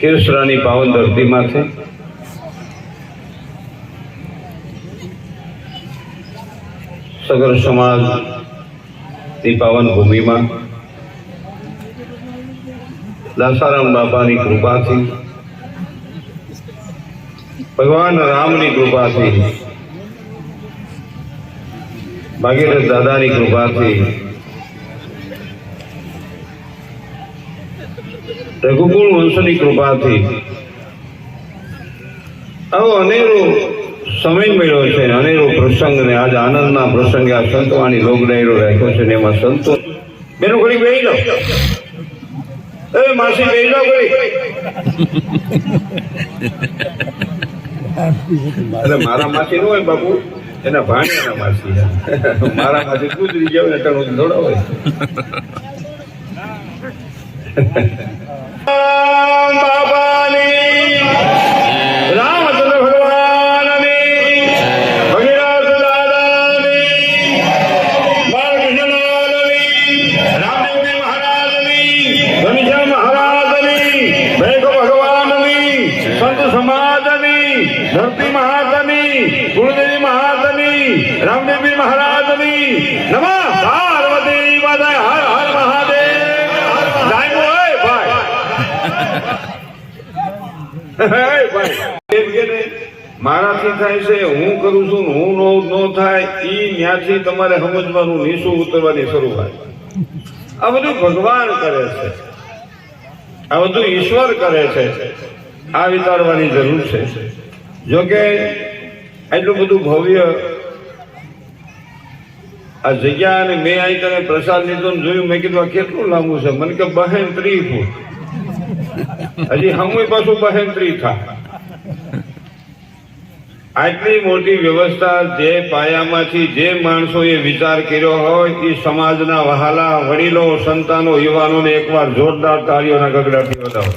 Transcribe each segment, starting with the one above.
ખેસરાની પાવન ધરતીમાંથી સગર સમાજની પાવન ભૂમિમાં દાસારામ બાપાની કૃપાથી, ભગવાન રામની કૃપાથી, ભાગીરથ દાદાની કૃપાથી રઘુકુળ વંશની કૃપાથી. આવો અનેરો સમય મળ્યો છે અનેરો પ્રસંગ ને આજ આનંદના પ્રસંગે આ સંતવાણી લોક ડાયરો રાખ્યો છે ને એમાં સંતો બેનો ઘડી બેહી લો એ માસી બેહી લો ઘડી. અરે મારા માસી નું હોય બાપુ? એના ભાણિયાના માસી. મારા માસી ગુજરી હોય એટલે હું થોડા હોય મારાથી થાય છે? હું કરું છું હું નો નો થાય એ ન્યાથી તમારે સમજવાનું નીસું ઉતરવાની શરૂઆત. આ બધું ભગવાન કરે છે. આ બધું ઈશ્વર કરે છે. આ વિચારવાની જરૂર છે. જો કે એટલું બધું ભવ્ય આ જગ્યા અને મેં અહીં તને પ્રસાદ લીધો જોયું, મેં કીધું, આ કેટલું લાંબુ છે? મને કે બહેન ત્રી ફૂટ હજી હમુય પાછું બહેન ત્રી થાય આટલી મોટી વ્યવસ્થા જે પાયામાંથી જે માણસોએ વિચાર કર્યો હોય એ સમાજના વહાલા, વડીલો, સંતાનો, યુવાનોને એકવાર જોરદાર તાળીઓના ગગડાથી વધાવો.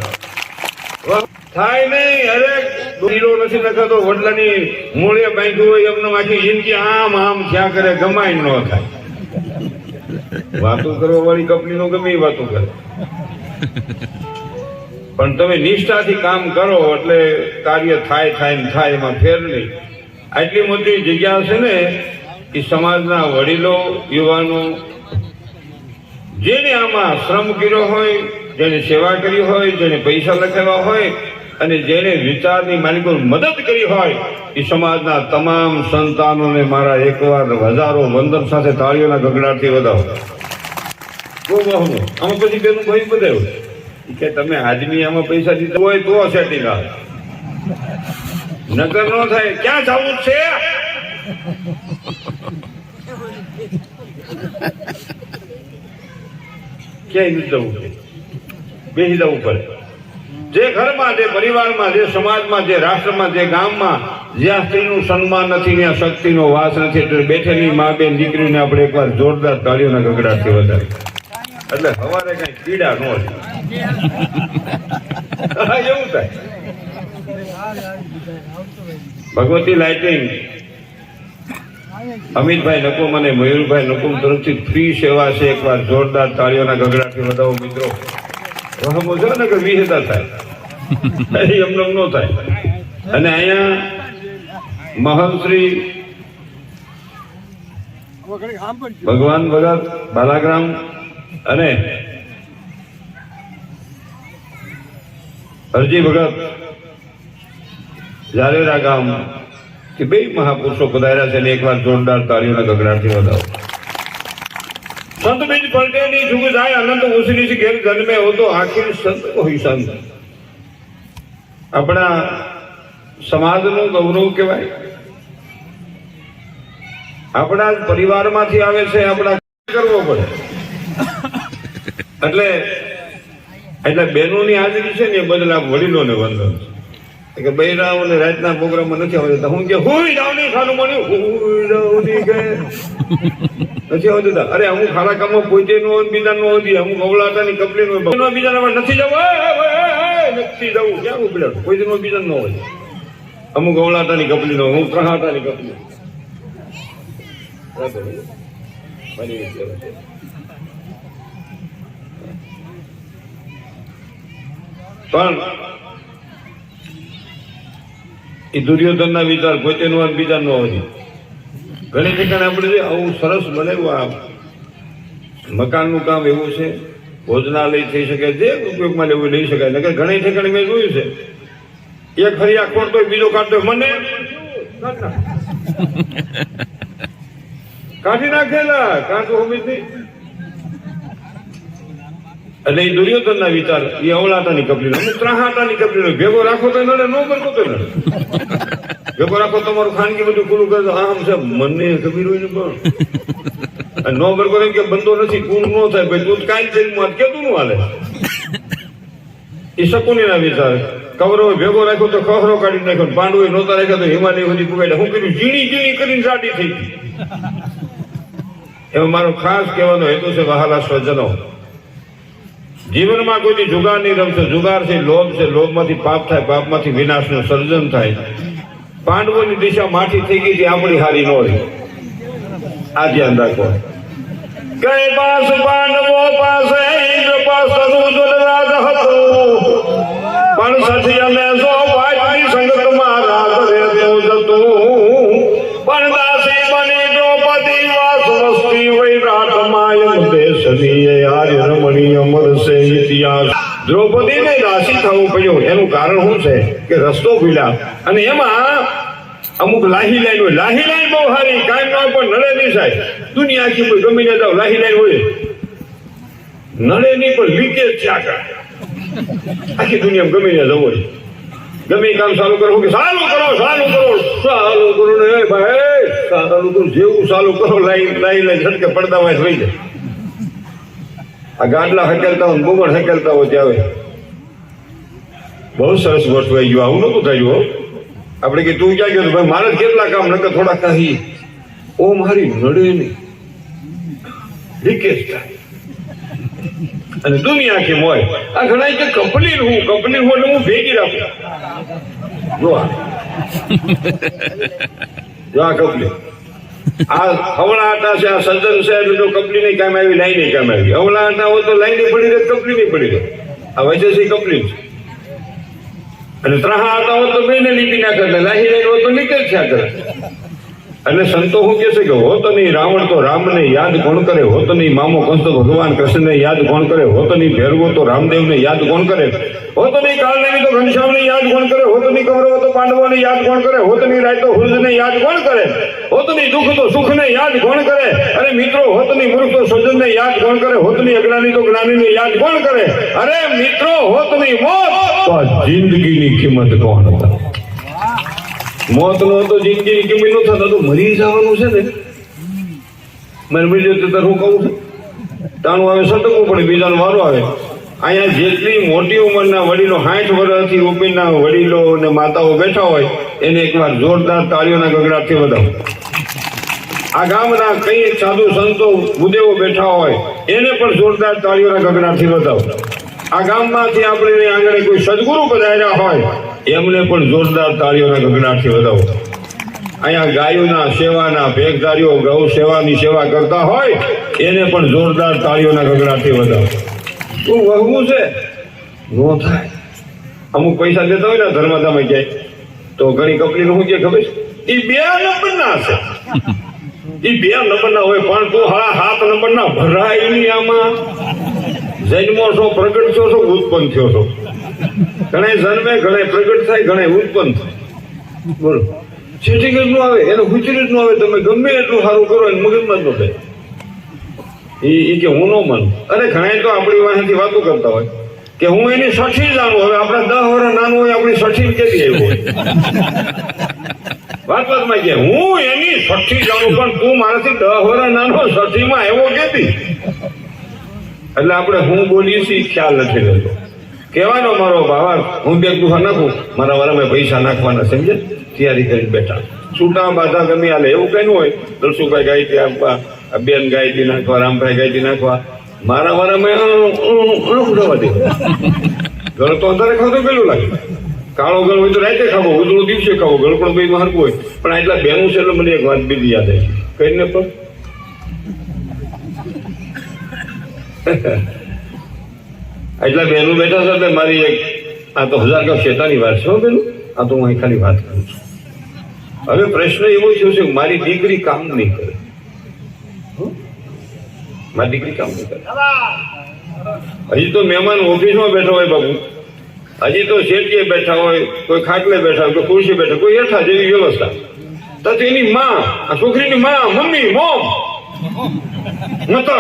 થાય નહીં, અરે હીરો નથી નખાતો વડલાની મૂળે બાંધ્યું હોય, એમને આખી જિંદગી આમ આમ થયા કરે ગમાય ન થાય. વાતો કરવા વાળી કંપનીનો ગમે એ વાતો કરે. પણ તમે નિષ્ઠાથી કામ કરો એટલે કાર્ય થાય થાય ને થાય, એમાં ફેર નહીં. આટલી મોટી જગ્યા છે ને, એ સમાજના વડીલો, યુવાનો, જેને આમાં શ્રમ કર્યો હોય, જેને સેવા કરી હોય, જેને પૈસા લખેલા હોય, અને જેને વિચારની માલિકો મદદ કરી હોય, એ સમાજના તમામ સંતાનોને મારા એકવાર હજારો વંદન સાથે તાળીઓના ગગડાટથી વધાવો. બહુ બહુ આમાં પછી પેલું ભાઈ બધાયું કે તમે આમાં પૈસા દીધા હોય તો સેટિંગ આવે. નગર નો થાય, ક્યાં જવું છે? ક્યાંય નથી જવું. બેસી જવું પડે. જે ઘરમાં, જે પરિવારમાં, જે સમાજમાં, જે રાષ્ટ્રમાં, જે ગામમાં, જ્યાં સ્ત્રીનું સન્માન નથી, ત્યાં શક્તિનો વાસ નથી, એટલે બેઠેલી મા બેન દીકરીને આપણે એકવાર જોરદાર તાળીઓના ગગડાથી વધારે એટલે હવારે કઈ પીડા ન થાય એવું થાય ભગવતી લાઇટિંગ. અમિતભાઈ નકો મને મયુરભાઈ નકુમ તરફથી ફ્રી સેવા છે. એકવાર જોરદાર તાળીઓના ગગડાથી વધાવો મિત્રો. વહમો જો ને કે વિહેતા થાય. એમનો નો થાય. અને અહીંયા મહંશ્રી ભગવાન ભગત બાલાગ્રામ અને હરજી ભગત ઝાલેરા ગામ કે બે મહાપુરુષો પધાર્યા છે અને એકવાર જોરદાર તાળીઓના ગગડાટથી વધાવો. સંત બીજ પલટેની જુગ જાય, અનંત ઉસરી છે ઘેર જન્મે હો તો આખિર સંત કોઈ સંત. આપણા સમાજનું ગૌરવ કહેવાય. આપણા પરિવારમાંથી આવે છે, આપણા કરવો પડે. એટલે એટલે બહેનોની હાજરી છે ને એ બદલ આ વડીલોને વંદન છે. કે બૈરાઓને રાતના પ્રોગ્રામમાં નથી આવતા હું કે હું જાવ નહીં ખાનું મળ્યું હું જાવ નહીં કે. નથી આવતા અરે હું ખારા કામમાં પોતે નો બીજા નો હોય અમુક અવલાટાની કપલી નો હોય બીજા નથી જવું. નથી જવું. ક્યાં ઊભી કોઈ નો બીજા નો હોય. અમુક અવલાટાની કંપની નો હું ત્રહાટાની કંપની બની ગઈ છે. પણ એ દુર્યોધનના વિચાર પોતેનો અને બીજાનો હોય ઘણી ઠેકાણે આપણે આવું સરસ બનાવ્યું આ મકાનનું કામ એવું છે, ભોજનાલય થઈ શકે, જે ઉપયોગમાં લેવું લઈ શકાય. નકર ઘણી ઠેકાણે મેં જોયું છે એક ફરિયા ખોટતો બીજો કાઢતો મને કાઢી નાખેલા કાઢતો હોવી નહીં. એટલે એ દુર્યોધનના વિચાર, એ અવળાટાની કપડીનો અને ત્રાહાટાની કપડીનો ભેગો રાખો તો નડે નો કરતો તો નડે ભેગો રાખો તમારું ખાનગી બધું ખુલ્લું કરે આમ છે મને ખબર હોય ને પણ. અને નો ભરગો એમ કે બંધો નથી કુલ નો થાય, ભાઈ તું કાંઈ થઈ માર કેતું નું હાલે. એ શકુનીના વિચાર. કવરો ભેગો રાખ્યો તો ખહરો કાઢી નાખ્યો પાંડવો નહોતા રાખ્યો તો હિમાલય સુધી પુગાડ્યા હું કર્યું ઝીણી ઝીણી કરીને સાટી થઈ એમાં મારો ખાસ કહેવાનો હેતુ છે, વહાલા સ્વજનો. જીવનમાં કોઈથી જુગાર નહીં રમશો. જુગાર છે, લોભ છે, લોભમાંથી પાપ થાય, પાપમાંથી વિનાશનું સર્જન થાય. પાંડવોની દિશા માઠી થઈ ગઈ છે, આપણી હારી નો આ ધ્યાન રાખો. કઈ પાસ પાંડવો કે રસ્તો ભૂલ્યા અને એમાં અમુક લાહી લાઈન હોય. લાહી લાઈન બહુ સારી. કાંઈ ના પણ નડે નહીં સાહેબ. દુનિયા આખી કોઈ ગમી ને જાવ લાહી લાઈન હોય. નડે નહીં, પણ લીકેજ છે આગળ. આખી દુનિયા ગમી ને જવું ગમે કામ ચાલુ કરો, કે સારું કરો સારું કરો. સારું કરો ને ભાઈ સારું કરો. જેવું સારું કરો, લાઈન લાઈન લાઈન છટકે પડદામાં થઈ જાય. આ ગાડલા હકેલતા હોય બુમણ હકેલતા હોય ત્યાં બહુ સરસ ગોઠવાઈ ગયું આવું નતું થયું. આપણે કે તું ક્યાં ગયો? ભાઈ મારે કેટલા કામ, નકર થોડા કહી ઓ, મારી નડે નહીં લીકેજ થાય. અને દુનિયા કેમ હોય આ ઘણા કે કંપની હું કંપની હું હું ભેગી રાખું. જો આ. જો આ કંપની આ હવળા આટા છે, આ સજ્જન છે, એટલે જો કંપની નહીં કામ આવી લાઈન નહીં કામ આવી. હવળા આટા હોય તો લાઈન પડી રહે કંપની નહીં પડી રહે. આ વૈજેસી કંપની છે. અને ત્રણ આટા હોય તો બેને લીપી નાખે એટલે લાહી લાઈન હોય તો નીકળ થયા કરે અને સંતો શું કે છે કે હોત નહીં રાવણ તો રામને યાદ કોણ કરે હોત નહીં મામો કંસ તો ભગવાન કૃષ્ણને યાદ કોણ કરે હોત નહીં ભેરવો તો રામદેવને યાદ કોણ કરે હોત નહીં કાળનેવી તો ઘનશ્યામને યાદ કોણ કરે હોત નહીં કૌરવો તો પાંડવોને યાદ કોણ કરે હોત નહીં રાય તો હુલ્જને યાદ કોણ કરે હોત નહીં દુઃખ તો સુખને યાદ કોણ કરે અરે મિત્રો હોત નહીં મૂર્ખ તો સજ્જનને યાદ કોણ કરે હોત નહીં અજ્ઞાની તો જ્ઞાનીને યાદ કોણ કરે અરે મિત્રો હોત નહીં મોત તો આ જિંદગીની કિંમત કોણ હતા મોત નો તો જિંદગી કેમ નો થતો, તો મરી જવાનું છે ને? મને જતું તો હું કહું? છું તાણું આવે સટકવું પડે, બીજાનો વારો આવે. અહીંયા જેટલી મોટી ઉંમરના વડીલો, સાઠ વર્ષથી ઉપરના વડીલો અને માતાઓ બેઠા હોય, એને એકવાર જોરદાર તાળીઓના ગગડાટથી વધાવો. આ ગામના કઈ સાધુ સંતો ભૂદેવો બેઠા હોય, એને પણ જોરદાર તાળીઓના ગગડાટથી વધાવો. આ ગામમાંથી આપણે આંગણે કોઈ સદગુરુ પધાર્યા હોય એમને પણ જોરદાર તાળીઓના ગગડાથી વધાવો. અહીંયા ગાયોના સેવાના ભેગધારીઓ ગૌ સેવાની સેવા કરતા હોય, એને પણ જોરદાર તાળીઓના ગગડાથી વધાવો. શું વહવું છે? નો થાય. અમુક પૈસા દેતા હોય ને ધર્મધામાં ક્યાંય, તો ઘણી કંપની શું કે ખબર એ બે નંબરના છે. એ બે નંબરના હોય, પણ તું હા સાત નંબરના ભરાય નહીં આમાં. જન્મો છો, પ્રગટ થયો છો, ઉત્પન્ન થયો છો. ઘણા જન્મે ઘણે પ્રગટ થાય ઘણે ઉત્પન્ન થાય. બોલો. સેટિંગ જ આવે, એનું ગુચરી જ આવે, તમે ગમે એટલું સારું કરો એને મગજમાં જ ન એ કે હું નો માનું. અરે ઘણા તો આપણી વાંહેથી વાતો કરતા હોય કે હું એની સઠી જાણું. હવે આપણે દસ વર્ષ નાનું હોય, આપણી સઠી કેવી આવ્યું હોય? વાત વાતમાં કે હું એની સઠી જાણું, પણ તું મારાથી દસ વર્ષ નાનો, સઠીમાં આવ્યો કેતી એટલે આપણે હું બોલીએ છીએ, ખ્યાલ નથી રહેતો. કહેવાનો મારો ભાવાર હું બે દુખા નાખું, મારા વારામાં પૈસા નાખવાના સમજે તૈયારી કરીને બેઠા. છૂટા બાધા ગમી હાલે, એવું કઈ હોય. દલસુભાઈ ગાયતી આપવા બેન ગાયતી નાખવા, રામભાઈ ગાયતી નાખવા, મારા વારામાં ઉડાવવા દે. ગળ તો અંધારે ખાતો પેલું લાગે. કાળો ગળ હોય તો રાતે ખાવો ઉજળો દિવસે ખાવો ગળ પણ ભાઈ હરકું હોય. પણ આટલા બેનું છે એટલે મને એક વાત બીજી યાદ આવી. કઈને પણ? એટલા બેઠા છે એટલે મારી એક આ તો હજાર કા શેતાની વાત છે બેનું. આ તો હું અહીં ખાલી વાત કરું છું. હવે પ્રશ્ન એવો થયો કે મારી દીકરી કામ નહીં કરે? મારી દીકરી કામ નહીં કરે. હજી તો મહેમાન ઓફિસમાં બેઠા હોય બાબુ. હજી તો શેઠીએ બેઠા હોય, કોઈ ખાટલે બેઠા હોય, કોઈ ખુરશી બેઠા કોઈ હેઠા જેવી વ્યવસ્થા. તો એની માં, આ છોકરીની માં, મમ્મી, મોમ. નતો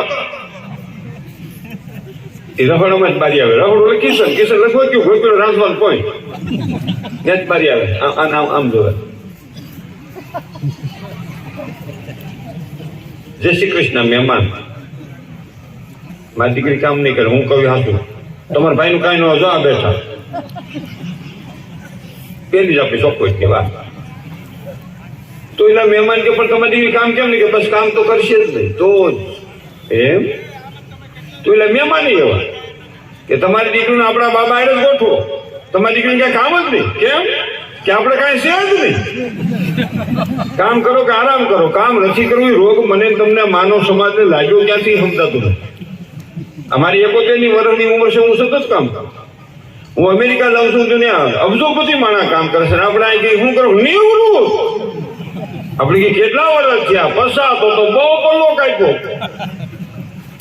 એ રફાડામાં જ બારી આવે રફાડું એટલે કિશન કિશન લખવા ગયું કોઈ પેલો રાંધવાનું કોઈ ત્યાં જ બારી આવે આમ આમ આમ આમ જોવે જય શ્રી કૃષ્ણ મહેમાન મારી દીકરી કામ નહીં કરે હું કવિ હાથું તમારા ભાઈનું કાંઈ ન હોય, જો આ બેઠા પેલી જ આપણી ચોખ્ખો કે વાત તો એના મહેમાન કે પણ તમારી દીકરી કામ કેમ નહીં કે બસ કામ તો કરશે જ નહીં તો જ એમ તો એટલે મહેમાન એવા. કે તમારી દીકરીને આપણા બાબા જ ગોઠવો. તમારી દીકરીને કઈ કામ જ નહીં. કેમ? કે આપણે કાંઈ છે જ નહીં. કામ કરો કે આરામ કરો. કામ નથી કરવું રોગ મને તમને માનવ સમાજને લાગ્યો ક્યાંથી સમજાતું નથી. અમારી એકોતેરની વર્ષની ઉંમર છે, હું સતત કામ કરું હું અમેરિકા જાઉં છું ત્યાં અબજોપતિ માણા કામ કરે છે. આપણે અહીં શું કરું? ઉડવું આપણે કેટલા વર્ષ થયા? પસાતો તો બહુ પલ્લો કાઢ્યો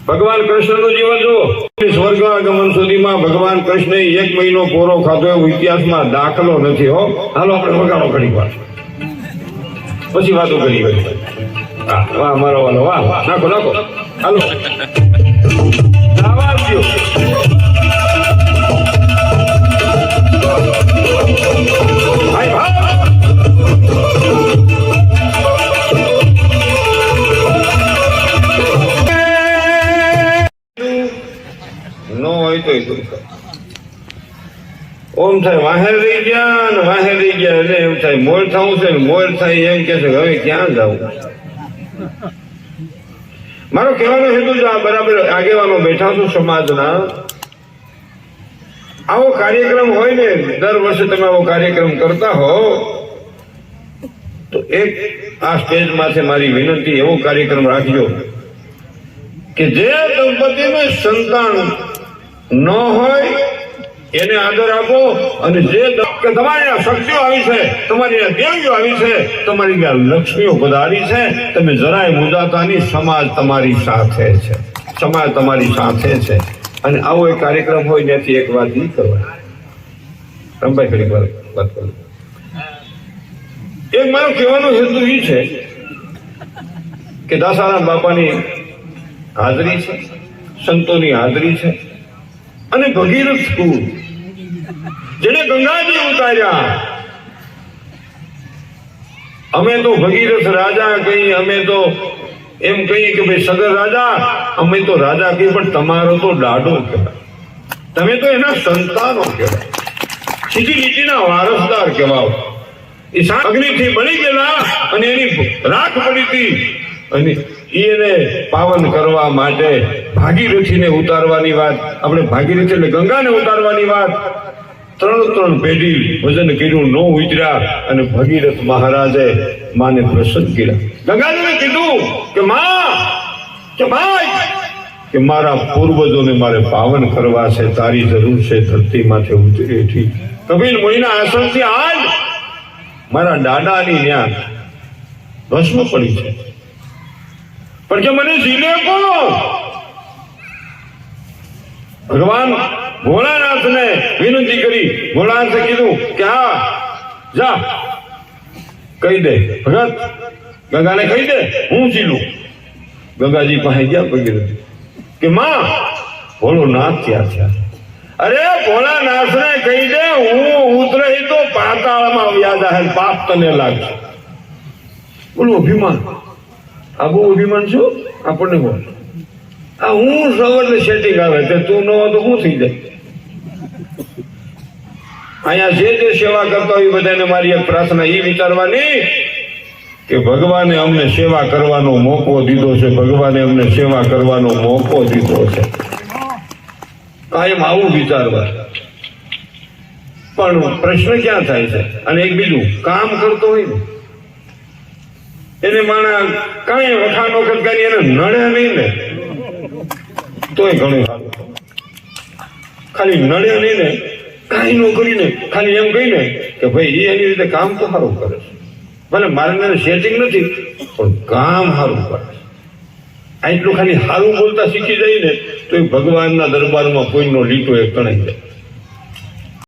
ભગવાન કૃષ્ણનું જીવન જો સ્વર્ગ આગમન સુધીમાં ભગવાન કૃષ્ણએ એક મહિનો કોરો ખાધો એવો ઇતિહાસમાં દાખલો નથી, હો. હાલો, આપણે વગાડો ઘણી વાર. પછી વાતો કરી હા, વાહ, મારો વાલો, વાહ નાખો નાખો. હાલો. આવાજ દ્યો. તો દુઃખ ઓમ થાય વાહેર રહી ગયા ને વાહેર રહી ગયા એટલે એમ થાય, મોર થવું છે મોર થાય એમ કે છે હવે ક્યાં જવું મારો કહેવાનો હેતુ જો આ બરાબર આગેવાનો બેઠા છું સમાજના, આવો કાર્યક્રમ હોય ને, દર વર્ષે તમે આવો કાર્યક્રમ કરતા હો, તો એક આ સ્ટેજ માથે મારી વિનંતી એવો કાર્યક્રમ રાખજો કે જે દંપતીને સંતાન ન હોય, એને આદર આપો અને જે તમારી શક્તિઓ આવી છે, તમારી દેવીઓ આવી છે, તમારી લક્ષ્મીઓ પધારી છે, તમે જરાય મુજાતાની સમાજ તમારી સાથે છે. સમાજ તમારી સાથે છે. અને આવો એક કાર્યક્રમ હોય, ત્યાંથી એક વાત નહીં કરવાની. રમભાઈ ફરી વાત કરું. એક મારો કહેવાનો હેતુ એ છે કે દાસારામ બાપાની હાજરી છે, સંતોની હાજરી છે અને ભગીરથ સ્કૂલ. જેને ગંગાજી ઉતાર્યા. અમે તો ભગીરથ રાજા કહીએ, અમે તો એમ કહીએ કે ભાઈ, સગર રાજા, અમે તો રાજા કહીએ, પણ તમારો તો દાડો કહેવાય. તમે તો એના સંતાનો કહેવાય. સીધી લીટીના વારસદાર કહેવાઓ એ અગ્નિથી બળી ગયેલા અને એની રાખ પડી હતી. અને એને પાવન કરવા માટે ભાગીરથીને ઉતારવાની વાત. આપણે ભાગીરથી એટલે ગંગાને ઉતારવાની વાત. ત્રણ ત્રણ પેઢી વજન કર્યું, નો ઉજર્યા અને ભગીરથ મહારાજે માને પ્રસન્ન કર્યા. ગંગાજીને કીધું કે માં, કે ભાઈ, કે મારા પૂર્વજોને મારે પાવન કરવા છે, તારી જરૂર છે ધરતી માથે ઉતરેથી કપિલ મુનિના આસનથી આજ મારા દાદાની ત્યાં ભસ્મ પડી છે. પણ કે મને જીલે કોણ ભગવાન ભોળાનાથને વિનંતી કરી, ભોળાનાથે કીધું કે હા, જા, કહી દે ભગત ગંગાને કહી દે, હું જીલું. ગંગાજી પાસે ગયા ભગીરથ કે માં ભોળો નાથ ક્યાં થયા અરે, ભોળાનાથને કહી દે, હું ઉતરી તો પાતાળમાં વ્યાજ આહે પાપ તને લાગશે. બોલું, અભિમાન. આ બહુ અભિમાન છું? આપણને બોલ આ હું સૌ એટલે સેટિંગ આવે તે તું ન તો શું થઈ જાય? અહીંયા જે જે સેવા કરતા હોય બધાને મારી એક પ્રાર્થના એ વિચારવાની કે ભગવાને અમને સેવા કરવાનો મોકો દીધો છે, ભગવાને અમને સેવા કરવાનો મોકો દીધો છે. કાયમ આવું વિચારવા. પણ પ્રશ્ન ક્યાં થાય છે? અને એક બીજું, કામ કરતો હોય ને એને માણા કાંઈ વખાણ વખત કરી એને નડે નહીં ને. તોય ઘણું સારું. ખાલી નડે નહીં ને, કાંઈ ન કરીને ખાલી એમ કહીને કે ભાઈ એ એની રીતે કામ તો સારું કરે છે. ભલે મારે એને સેટિંગ નથી, પણ કામ સારું કરે છે. આ એટલું ખાલી સારું બોલતા શીખી જઈને તો એ ભગવાનના દરબારમાં કોઈનો લીટો એક તણાઈ જાય.